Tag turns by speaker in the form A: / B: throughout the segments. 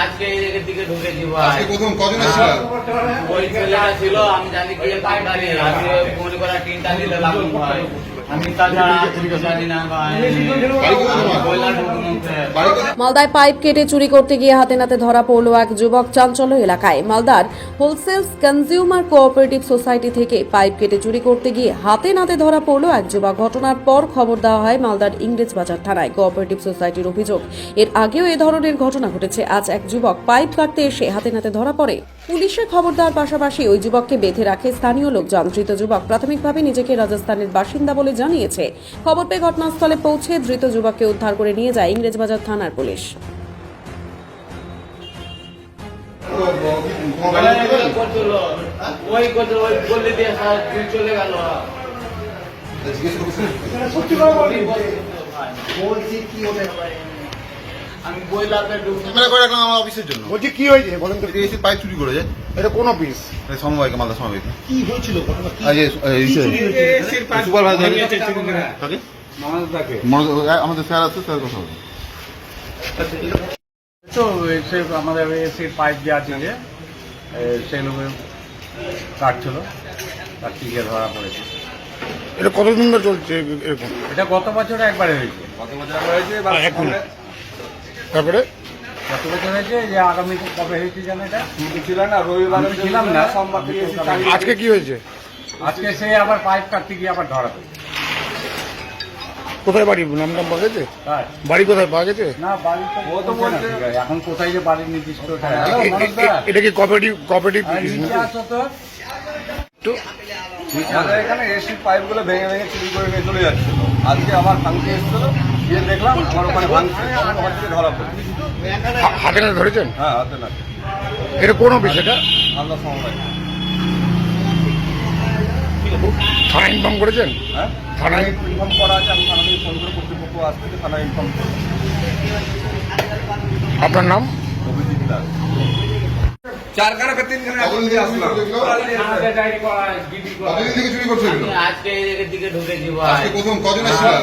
A: আজকে এদিকের দিকে
B: আজকে প্রথম
A: ওই ছেলেটা ছিল আমি জানি কি পাইকারি আমি করা তিনটা দিলে ভাই।
C: মালদায় পাইপ কেটে চুরি করতে গিয়ে হাতে নাতে ধরা পড়ল এক যুবক চাঞ্চল্য এলাকায়। মালদার হোলসেল কনজিউমার কোঅপারেটিভ সোসাইটি থেকে পাইপ কেটে চুরি করতে গিয়ে হাতে নাতে ধরা পড়ল এক যুবক। ঘটনার পর খবর দেওয়া হয় মালদার ইংরেজ বাজার থানায় কোঅপারেটিভ সোসাইটির অভিযোগ। এর আগেও এ ধরনের ঘটনা ঘটেছে। আজ এক যুবক পাইপ কাটতে এসে হাতে নাতে ধরা পড়ে। পুলিশে খবর দেওয়ার পাশাপাশি ওই যুবককে বেঁধে রাখে স্থানীয় লোকজন। ধৃত যুবক প্রাথমিকভাবে নিজেকে রাজস্থানের বাসিন্দা বলে জানিয়েছে। খবর পেয়ে ঘটনাস্থলে পৌঁছে ধৃত যুবককে উদ্ধার করে নিয়ে যায় ইংরেজবাজার থানার পুলিশ।
A: বলছি কি ওটা আমি বইলাতে ঢুকছি
B: ক্যামেরা করে রাখলাম আমার অফিসের জন্য।
D: বলছি কি হয়েছে? বলেন তো।
B: এসে পাইপ চুরি করে যায়
D: এটা কোন অফিস
B: এই সমবায়কে মালদা সমবায়কে।
D: কি হয়েছিল ঘটনা? কি
B: সুপারভাইজার আমাদের স্যার আছে স্যার কথা হবে
E: তো এসে আমাদের এসে পাইপ যে আছে যে সেগুলো কাটছিল। তার টিকে ধরা পড়েছে।
D: এটা কতদিন ধরে চলছে এরকম?
E: এটা গত বছর একবারে হয়েছে।
D: এক মিনিট। তারপরে?
E: হয়েছে যে আগামী কবে হয়েছে জানো এটা ছিল না রবিবার ছিলাম না
D: আজকে কি হয়েছে?
E: আজকে সে আবার পাইপ কাটতে গিয়ে আবার ধরা
D: কোথায় বাড়ি? নাম নাম পাওয়া গেছে? বাড়ি কোথায় পাওয়া গেছে?
E: না বাড়ি তো ও তো বলছে এখন কোথায় যে বাড়ির নির্দিষ্ট
D: এটা কি কোঅপারেটিভ কোঅপারেটিভ
E: তো
F: এখানে এসি পাইপগুলো ভেঙে ভেঙে চুরি করে নিয়ে চলে যাচ্ছিল আজকে আমার ভাঙতে এসেছিল গিয়ে দেখলাম আমার ওখানে ভাঙছে আমার থেকে ধরা পড়ছে।
D: হাতে না ধরেছেন?
F: হ্যাঁ হাতে না
D: এটা কোন অফিস এটা?
F: আল্লাহ সময়।
D: থানা ইনফর্ম করেছেন?
F: হ্যাঁ?
D: থানায়
F: ইনফর্ম করা আছে আমি থানায় ফোন করে কর্তৃপক্ষ আসছে থানায় ইনফর্ম করছি
D: আপনার নাম?
F: অভিজিৎ দাস।
B: থেকে চুরি করছে এগুলো?
E: আমাদের ডায়েরি করা ডিডি করা
B: কতদিন থেকে চুরি করছে এগুলো?
A: আজকে এদিকের দিকে ঢুকেছি ভাই
B: আজকে প্রথম কজন এসেছিল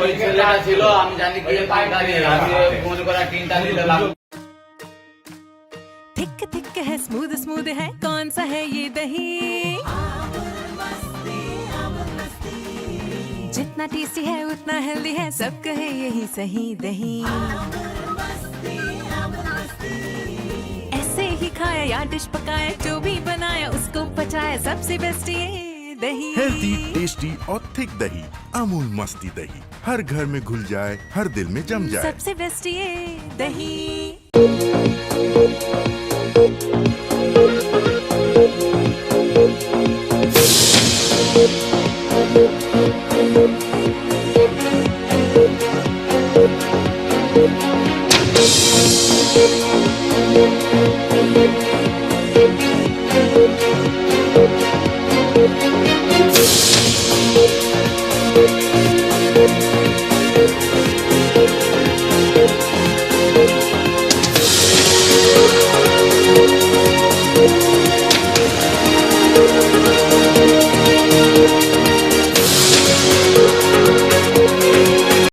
A: ওই ছেলেটা ছিল আমি জানি কি পাইকারি আমি মনে করা তিনটা দিলে লাগলো
G: थिक थिक है स्मूथ स्मूथ है कौन सा है ये दही जितना टेस्टी है उतना हेल्दी है सब कहे यही सही दही खाया या डिश पकाया जो भी बनाया उसको पचाया। सबसे बेस्ट ये दही।
H: हेल्दी टेस्टी और थिक दही अमूल मस्ती दही। हर घर में घुल जाए हर दिल में जम जाए।
G: सबसे बेस्ट ये दही।
C: Thank you.